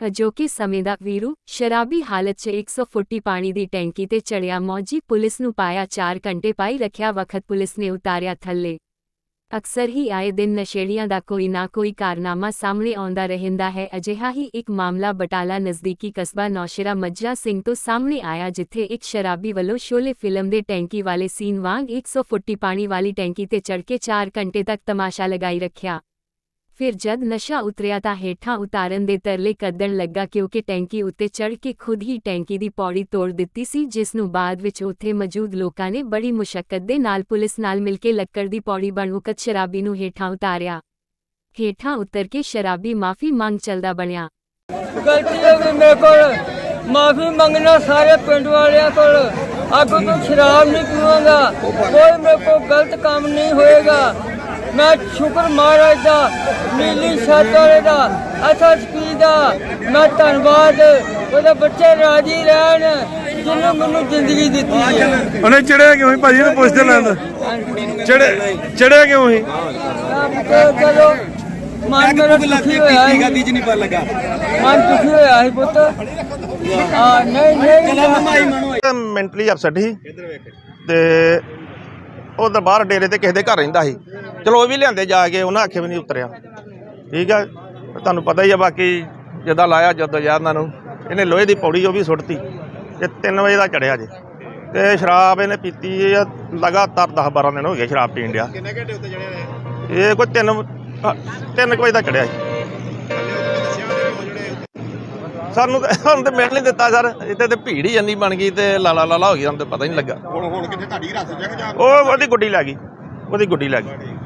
ਅਜੋਕੇ ਸਮੇਂ ਦਾ ਵੀਰੂ ਸ਼ਰਾਬੀ ਹਾਲਤ 'ਚ 100 ਫੁੱਟੀ ਪਾਣੀ ਦੀ ਟੈਂਕੀ ਤੇ ਚੜਿਆ ਮੌਜੀ ਪੁਲਿਸ ਨੂੰ ਪਾਇਆ 4 ਘੰਟੇ ਪਾਈ ਰੱਖਿਆ ਵਕਤ ਪੁਲਿਸ ਨੇ ਉਤਾਰਿਆ ਥੱਲੇ। ਅਕਸਰ ਹੀ ਆਏ ਦਿਨ ਨਸ਼ੇੜੀਆਂ ਦਾ ਕੋਈ ਨਾ ਕੋਈ ਕਾਰਨਾਮਾ ਸਾਹਮਣੇ ਆਉਂਦਾ ਰਹਿੰਦਾ ਹੈ, ਅਜਿਹਾ ਹੀ ਇੱਕ ਮਾਮਲਾ ਬਟਾਲਾ ਨਜ਼ਦੀਕੀ ਕਸਬਾ ਨੌਸ਼ੇਰਾ ਮੱਜਰਾ ਸਿੰਘ ਤੋਂ ਸਾਹਮਣੇ ਆਇਆ ਜਿੱਥੇ ਇੱਕ ਸ਼ਰਾਬੀ ਵੱਲੋਂ ਸ਼ੋਲੇ ਫਿਲਮ ਦੇ ਟੈਂਕੀ ਵਾਲੇ ਸੀਨ ਵਾਂਗ 100 ਫੁੱਟੀ ਪਾਣੀ ਵਾਲੀ ਟੈਂਕੀ ਤੇ ਚੜ੍ਹ ਕੇ 4 ਘੰਟੇ ਤੱਕ ਤਮਾਸ਼ਾ ਲਗਾਈ ਰੱਖਿਆ। ਫਿਰ ਜਦ ਨਸ਼ਾ ਉਤਰਿਆ ਤਾਂ ਹੇਠਾਂ ਉਤਾਰਨ ਦੇ ਤਰਲੇ ਕੱਢਣ ਲੱਗਾ ਕਿਉਂਕਿ ਟੈਂਕੀ ਉੱਤੇ ਚੜ੍ਹ ਕੇ ਖੁਦ ਹੀ ਟੈਂਕੀ ਦੀ ਪੌੜੀ ਤੋੜ ਦਿੱਤੀ ਸੀ, ਜਿਸ ਨੂੰ ਬਾਅਦ ਵਿੱਚ ਉੱਥੇ ਮੌਜੂਦ ਲੋਕਾਂ ਨੇ ਬੜੀ ਮੁਸ਼ਕਲ ਦੇ ਨਾਲ ਪੁਲਿਸ ਨਾਲ ਮਿਲ ਕੇ ਲੱਕੜ ਦੀ ਪੌੜੀ ਬਣਵਕਤ ਸ਼ਰਾਬੀ ਨੂੰ ਹੇਠਾਂ ਉਤਾਰਿਆ। ਹੇਠਾਂ ਉਤਰ ਕੇ ਸ਼ਰਾਬੀ ਮਾਫੀ ਮੰਗ ਚਲਦਾ ਬਣਿਆ। ਗਲਤੀ ਹੋ ਗਈ ਮੇਰੇ ਕੋਲ। ਮਾਫੀ ਮੰਗਣਾ ਸਾਰੇ ਪਿੰਡ ਵਾਲਿਆਂ ਕੋਲ। ਅੱਗੋਂ ਤੋਂ ਸ਼ਰਾਬ ਨਹੀਂ ਪੀਵਾਂਗਾ। ਕੋਈ ਮੇਰੇ ਕੋਲ ਗਲਤ ਕੰਮ ਨਹੀਂ ਹੋਏਗਾ। ਮੈਂ ਸ਼ੁਕਰ ਮਹਾਰਾਜ ਦਾ ਨੀਲੀ ਵਾਲੇ ਦਾ ਐਸਐਸਪੀ ਦਾ। ਮੈਂ ਧੰਨਵਾਦ ਉਹਦੇ ਬੱਚੇ ਰਾਜੀ ਰਹਿਣ ਜਿਹਨੂੰ ਮੈਨੂੰ ਜ਼ਿੰਦਗੀ ਦਿੱਤੀ ਹੈ। ਉਹਨੇ ਚੜਿਆ ਕਿਉਂ ਸੀ ਭਾਜੀ? ਨੂੰ ਪੁੱਛਦੇ ਲੈਂਦਾ ਚੜੇ ਚੜਿਆ ਕਿਉਂ ਸੀ? ਚਲੋ ਮਨ ਮੇਰਾ ਦੁਖੀ ਹੋਇਆ ਸੀ ਗਾਦੀ ਚ ਨਹੀਂ ਪਤਾ ਲੱਗਾ। ਮਨ ਦੁਖੀ ਹੋਇਆ ਸੀ ਪੁੱਤ। ਹਾਂ ਨਹੀਂ ਨਹੀਂ। ਮੈਂਟਲੀ ਅਪਸੈਟ ਸੀ ਤੇ ਉਹ ਦਰਬਾਰ ਡੇਰੇ ਤੇ ਕਿਸੇ ਦੇ ਘਰ ਰਹਿੰਦਾ ਸੀ। ਚਲੋ ਉਹ ਵੀ ਲਿਆਂਦੇ ਜਾ ਕੇ ਉਹਨਾਂ ਆਖੇ ਵੀ ਨਹੀਂ ਉਤਰਿਆ। ਠੀਕ ਆ ਤੁਹਾਨੂੰ ਪਤਾ ਹੀ ਆ ਬਾਕੀ ਜਦਾਂ ਲਾਇਆ ਜਦੋਂ ਯਾਰ ਇਹਨਾਂ ਨੂੰ ਇਹਨੇ ਲੋਹੇ ਦੀ ਪੌੜੀ ਉਹ ਵੀ ਸੁੱਟਤੀ। ਤੇ 3 ਵਜੇ ਦਾ ਚੜਿਆ ਜੇ। ਤੇ ਸ਼ਰਾਬ ਇਹਨੇ ਪੀਤੀ ਆ ਲਗਾਤਾਰ 10 12 ਦਿਨ ਹੋ ਗਏ ਸ਼ਰਾਬ ਪੀਣ ਡਿਆ। ਕਿੰਨੇ ਘੰਟੇ ਉੱਤੇ ਚੜਿਆ ਇਹ? ਕੋਈ 3 3 ਵਜੇ ਦਾ ਚੜਿਆ ਸੀ ਸਾਨੂੰ ਤਾਂ ਸਾਨੂੰ ਤੇ ਮਿਲ ਨਹੀਂ ਦਿੱਤਾ ਸਰ ਇੱਥੇ ਤੇ ਭੀੜ ਹੀ ਇੰਨੀ ਬਣ ਗਈ ਤੇ ਲਾਲਾ ਲਾਲਾ ਹੋ ਗਈ ਸਾਨੂੰ ਤੇ ਪਤਾ ਹੀ ਨਹੀਂ ਲੱਗਾ। ਹੁਣ ਹੁਣ ਕਿੱਥੇ ਤੁਹਾਡੀ ਹਿਰਾਸਤ ਚ ਜਾਂ ਉਹ ਉਹਦੀ ਗੁੱਡੀ ਲੈ ਗਈ ਉਹਦੀ ਗੁੱਡੀ ਲੈ ਗਈ।